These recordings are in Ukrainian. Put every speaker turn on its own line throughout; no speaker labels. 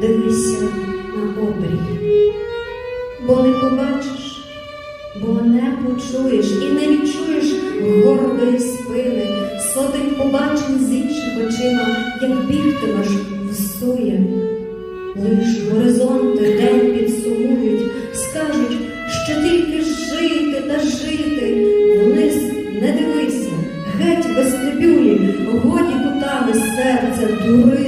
дивися на обрій, бо не побачиш, бо не почуєш і не відчуєш гордої спини, сотень побачень з інших очима, як бігтимеш всує. Лиш горизонти день підсумують, скажуть, що тільки жити та жити, вниз не дивися, геть без вестибюлі, годі кутами серця дурити.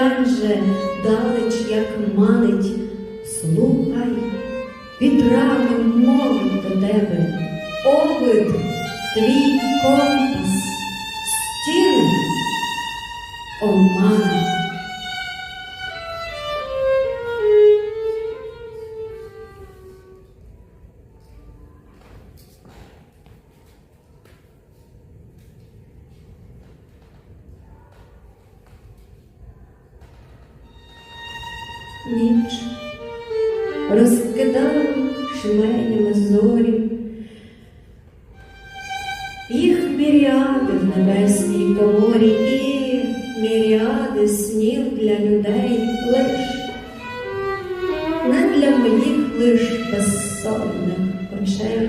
О, же, далеч як манить, слухай, вітрами мовить до тебе, овид твій компас, Ніч розкидала шменями зорі, їх міріади в небесній коморі і міріади снів для людей лиш, не для моїх лиш безсонних очей.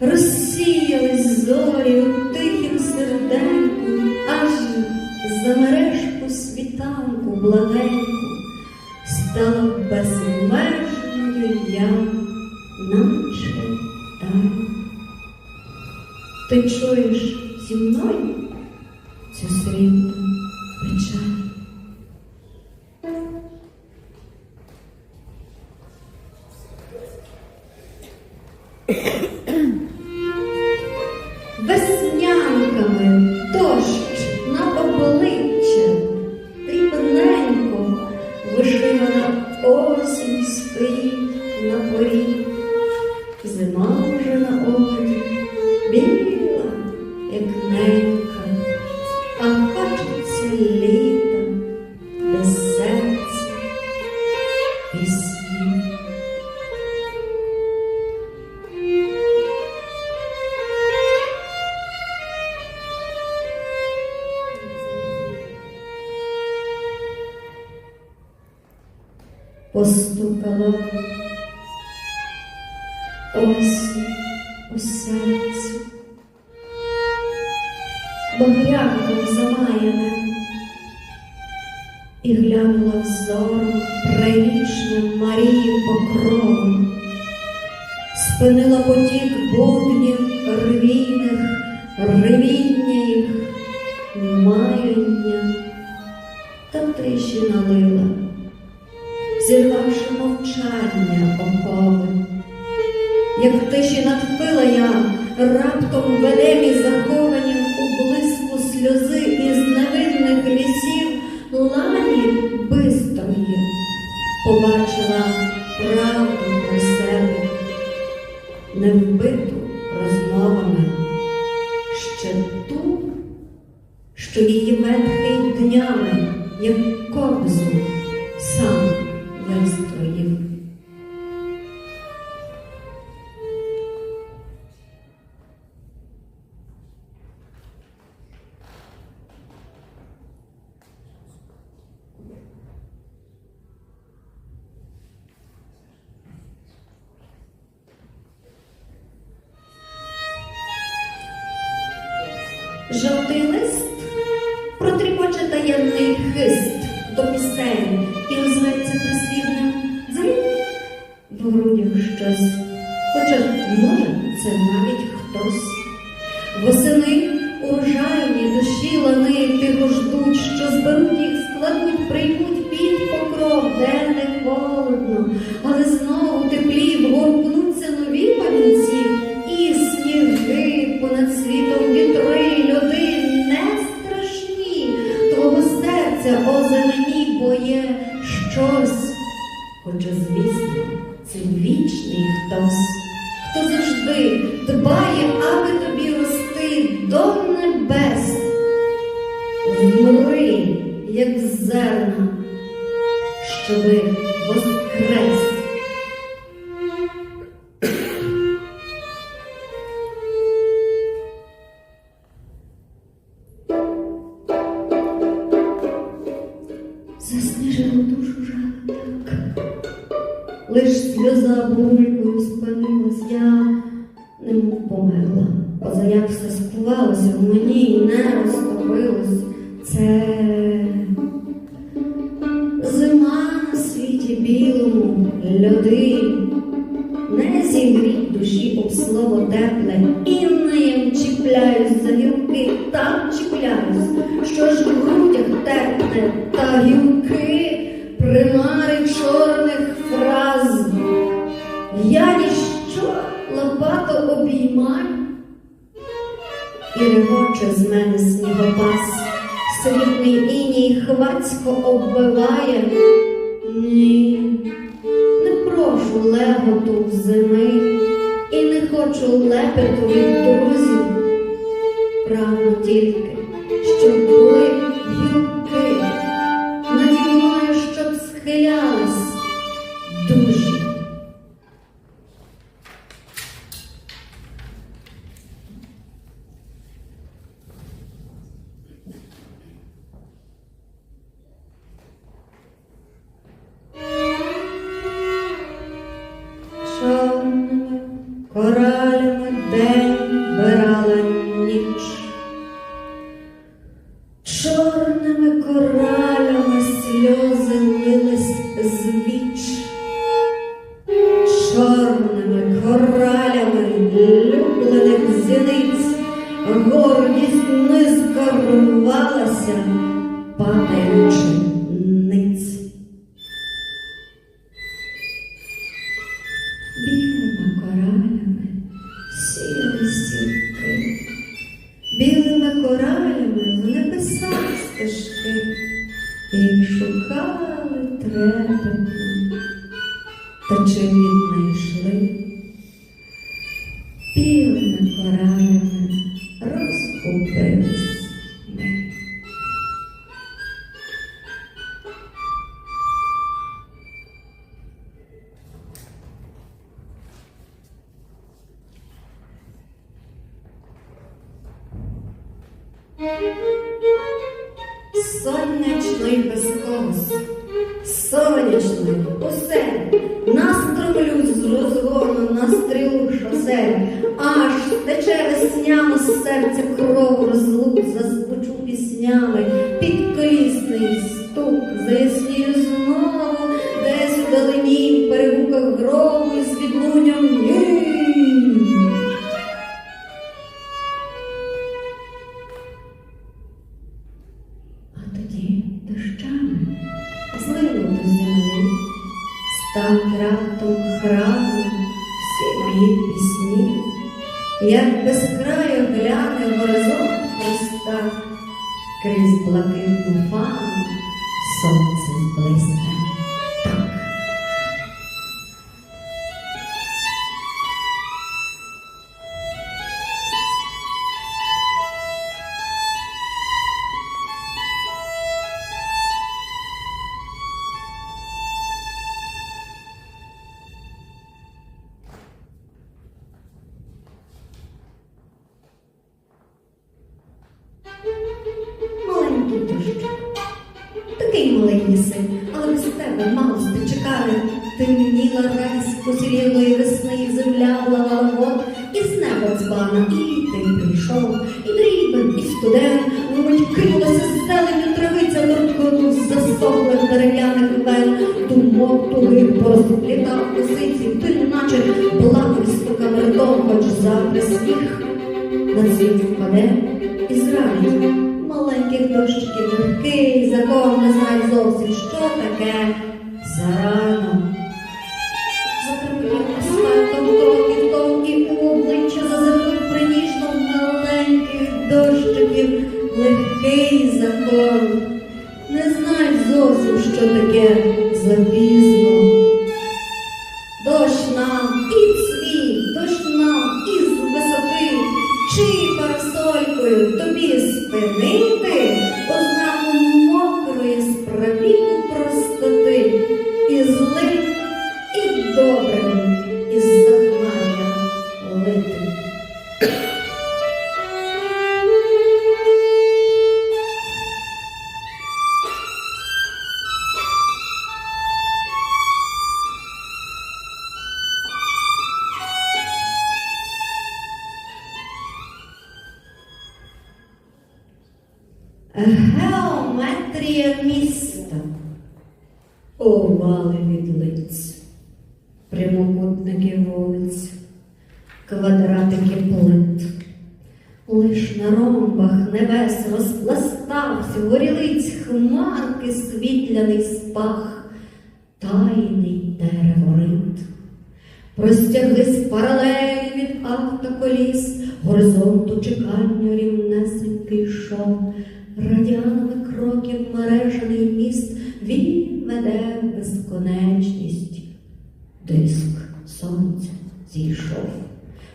Розсіялись зорі у тихім серденьку, аж за мережку світанку благеньку стала безмежною я, наче там. Ти чуєш зі мною цю срібну Постукала осінь у серці, багрянком замаяне, і глянула взором прирічним Марії покровом, спинила потік буднів рвійних, ревіння їх, маяння, та тиші налила, зірвавши мовчання окови. Як тиші надпила я, раптом в ведемі заховані у блиску сльози із невинних лісів побачила правду про себе, не вбиту розмовами, ще ту, що її ветхий днями, як Жовтий лист протріпоче таємний хист до пісень і озветься прислівним дзень в грудях щось, хоча може це навіть хтось. Восени урожайні душі лани тихо ждуть, що зберуть їх, складуть, приймуть під покров, де не холодно, як зерна, щоби воскрес тепле, і ним чіпляюсь за гілки, так чіпляюсь, що ж в грудях терпне, та гілки примари чорних фраз. Я ніщо лопато обіймаю, і регоче з мене снігопас, срібний іній хвацько оббиває. Ні, не прошу леготу зими і не хочу лепету друзів. Прагну тільки, щоб були гордість не рвалася, падаючи пісні, як без краю гляне горизонт Христа, крізь блакитну фану сонце блисне Такий малий але без тебе мало чекали. Темніла радість посірілої весни, земля влагала вод, і з неба дзбана, і ти прийшов, і дрібен, і студент, мабуть, кинулася з зеленю травиця торткону з засохлих дерев'яних вен, думок тугих порозплітав косиці, ти наче плакав стукав ртом, хоч завтра сніг на світ впаде і зранить маленьких дощиків легкий, закон не знає зовсім, що таке зарано. Затрапив асфальтом кроків тонкі у обличчя зазирнув приніжно маленьких дощиків легкий закон. Не знає зовсім, що таке запізно. Дощ нам тобі спинити Геометрія міста. Овали від лиць, прямокутники вулиць, квадратики плит. Лиш на ромбах небес розпластався, горілиць хмарки світляний спах, тайний дереворит. Простяглись паралелі від автоколіс, горизонту чекання рівнесенький йшов, радіанами кроків мережаний міст, він веде в безконечність. Диск сонця зійшов.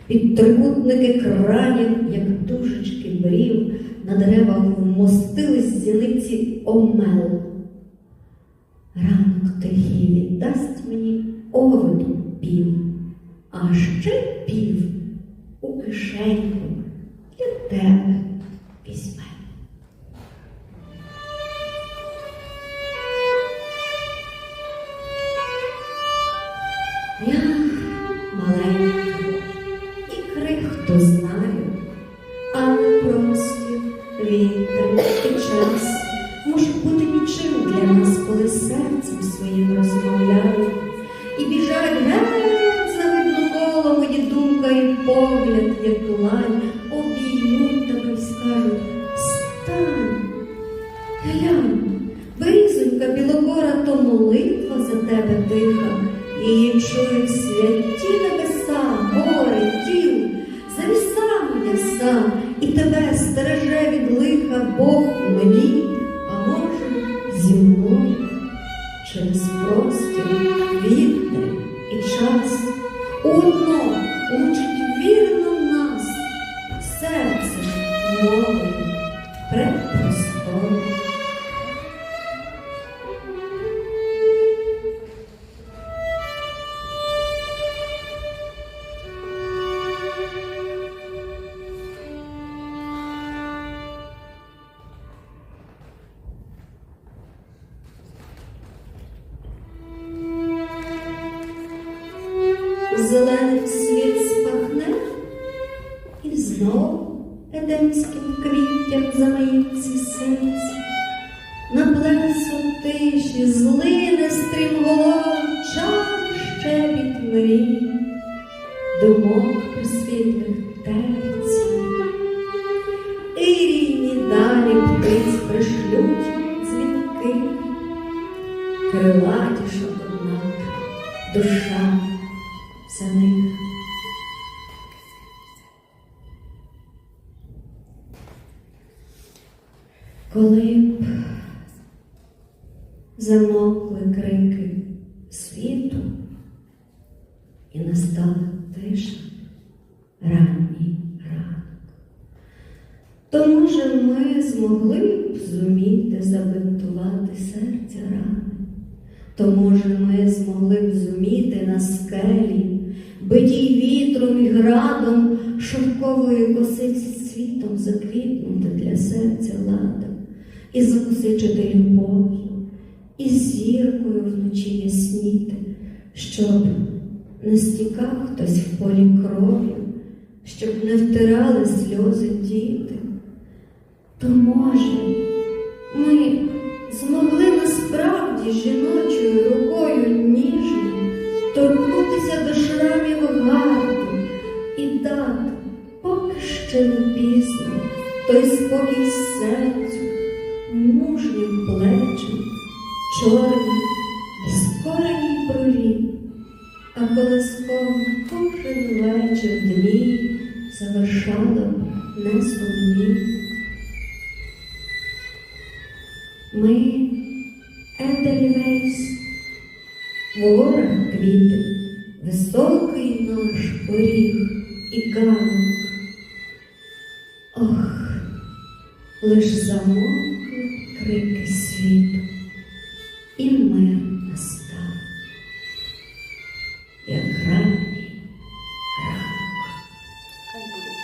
Під трикутники кранів, як дужечки брів, на деревах вмостились зіниці омел. Ранок тихий віддасть мені оводу пів, а ще пів у кишеньку для тебе нас, серцем своїм розмовляю. І біжать геть за коло мої думка і погляд, як лань, обіймуть тебе й скажуть стань. Глянь, берізонька білокора, то молитва за тебе тиха, її чують святі через простір, вітер і час. Зелений світ спахне, і знов едемським квіттям замаїться серце. На плесу тиші злине стрімголов чар щебіт мрій, думок присвітлих терців. І рівні далі птиць пришлють дзвінки, крилатіша то може ми змогли б зуміти забинтувати серця рани, то може ми змогли б зуміти на скелі, битій вітром і градом, шовкової косиці світом заквітнути для серця ладом і закусичити любов'ю, і зіркою вночі ясніти, щоб не стікав хтось в полі кров'ю, щоб не втирали сльози діти. То може, ми змогли насправді жіночою рукою ніжно торкнутися до шрамів гарду і дати, поки ще не пізно, той спокій серцю, мужнім плечем, чорній, безкореній брові, а колиском кожен вечір дні залишала наш поріг і ганок. Ох, лиш замовкли